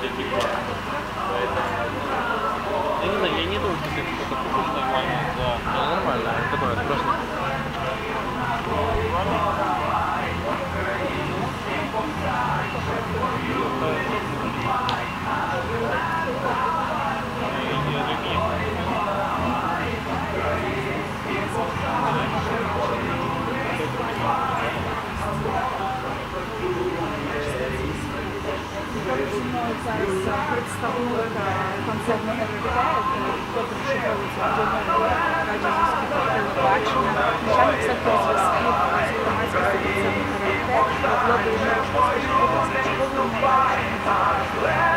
Поэтому... Я не знаю, я не думаю, что ты что-то нормально, да. Ну, нормально, Зараз представник концерну РК, Петр Шухович, радіозв'язку та телебачення, начальник сектору зв'язків.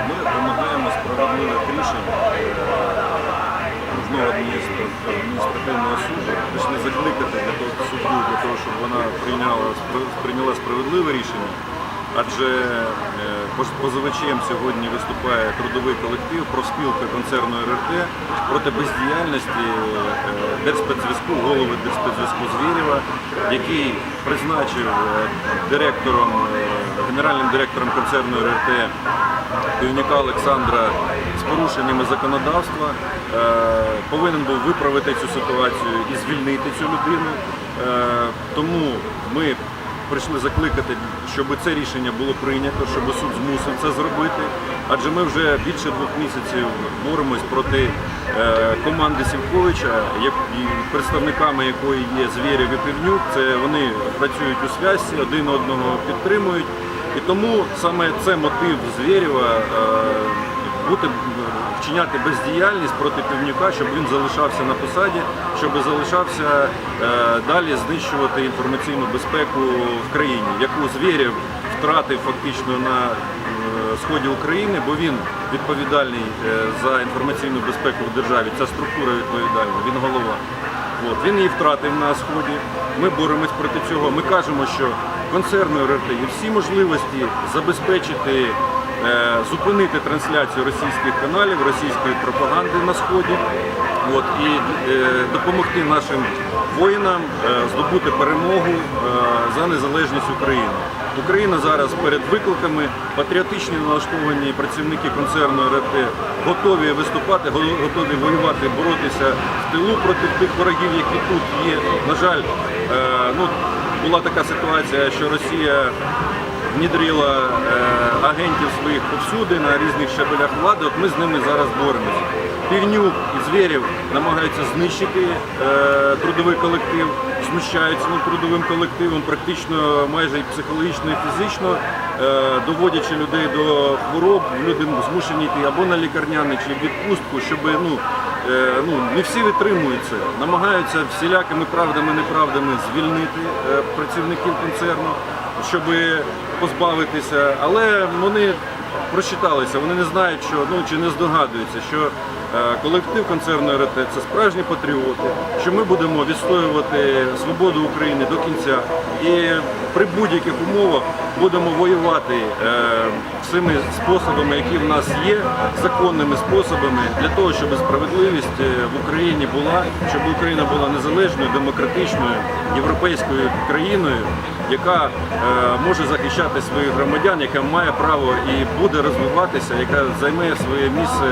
Ми вимагаємо справедливих рішень окружного адміністративного суду. Прийшли закликати для того суддю, для того, щоб вона прийняла прийняла справедливе рішення. Адже е, позивачем сьогодні виступає трудовий колектив, профспілка концерну РРТ проти бездіяльності е, Держспецзв'язку, голови Держспецзв'язку Звєрєва, який призначив е, директором, генеральним директором концерну РРТ Півняка Олександра з порушеннями законодавства повинен був виправити цю ситуацію і звільнити цю людину. Тому ми прийшли закликати, щоб це рішення було прийнято, щоб суд змусив це зробити. Адже ми вже більше двох місяців боремось проти е, команди Сівковича, представниками якої є Звєрєв і Півнюк. Це вони працюють у зв'язці, один одного підтримують. І тому саме це мотив Звєрєва е, бути вчиняти бездіяльність проти півнюка, щоб він залишався на посаді, щоб залишався е, далі знищувати інформаційну безпеку в країні, яку Звєрєв втратив фактично на е, сході України, бо він відповідальний е, за інформаційну безпеку в державі. Ця структура відповідальна, він голова. От, він її втратив на сході. Ми боремось проти цього. Ми кажемо, що концерну РРТ є всі можливості забезпечити, е, зупинити трансляцію російських каналів, російської пропаганди на сході. От, і е, допомогти нашим воїнам е, здобути перемогу е, за незалежність України. Україна зараз перед викликами, патріотичні налаштовані працівники концерну РТ готові виступати, готові воювати, боротися в тилу проти тих ворогів, які тут є. На жаль, е, ну, була така ситуація, що Росія внідрила е, агентів своїх повсюди на різних щабелях влади. От ми з ними зараз боремося. Півнюк і Звєрєв намагаються знищити е, трудовий колектив, знущаються над трудовим колективом, практично майже і психологічно, і фізично, е, доводячи людей до хвороб, люди змушені йти або на лікарняний, чи відпустку, щоб ну, ну, не всі витримують це. Намагаються всілякими правдами, неправдами звільнити працівників концерну, щоб позбавитися, але вони прочиталися, вони не знають, що ну чи не здогадуються, що е, колектив концерну РТ це справжні патріоти, що ми будемо відстоювати свободу України до кінця. І при будь-яких умовах будемо воювати е, всіми способами, які в нас є, законними способами для того, щоб справедливість е, в Україні була, щоб Україна була незалежною, демократичною, європейською країною, яка е, може захищати своїх громадян, яка має право і буде розвиватися, яка займе своє місце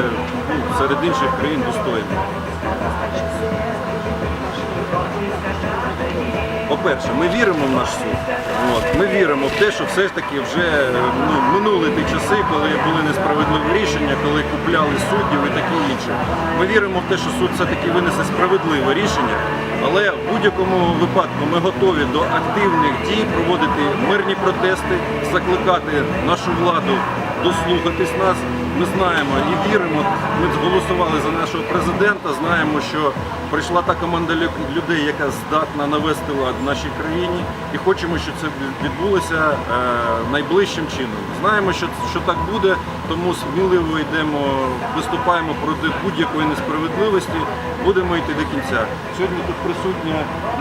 ну, серед інших країн достойно. По-перше, ми віримо в наш суд. От. Ми віримо в те, що все ж таки вже ну, минули ті часи, коли були несправедливі рішення, коли купляли суддів і таке інше. Ми віримо в те, що суд все-таки винесе справедливе рішення, але в будь-якому випадку ми готові до активних дій проводити мирні протести, закликати нашу владу дослухатись нас. Ми знаємо і віримо. Ми голосували за нашого президента. Знаємо, що прийшла та команда людей, яка здатна навести лад в нашій країні, і хочемо, щоб це відбулося е, найближчим чином. Знаємо, що, що так буде, тому сміливо йдемо, виступаємо проти будь-якої несправедливості. Будемо йти до кінця. Сьогодні тут присутня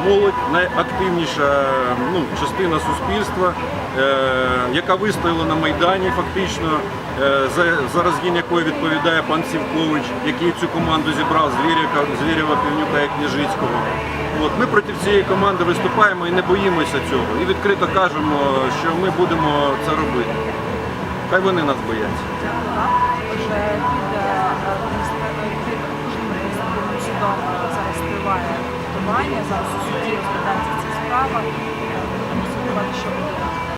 молодь, найактивніша ну, частина суспільства, е, яка вистояла на майдані, фактично. Е, За, за розгін якої відповідає пан Сівкович, який цю команду зібрав Звіряка, Звірєва, Півнюка і Княжицького. От, ми проти цієї команди виступаємо і не боїмося цього. І відкрито кажемо, що ми будемо це робити. Хай вони нас бояться.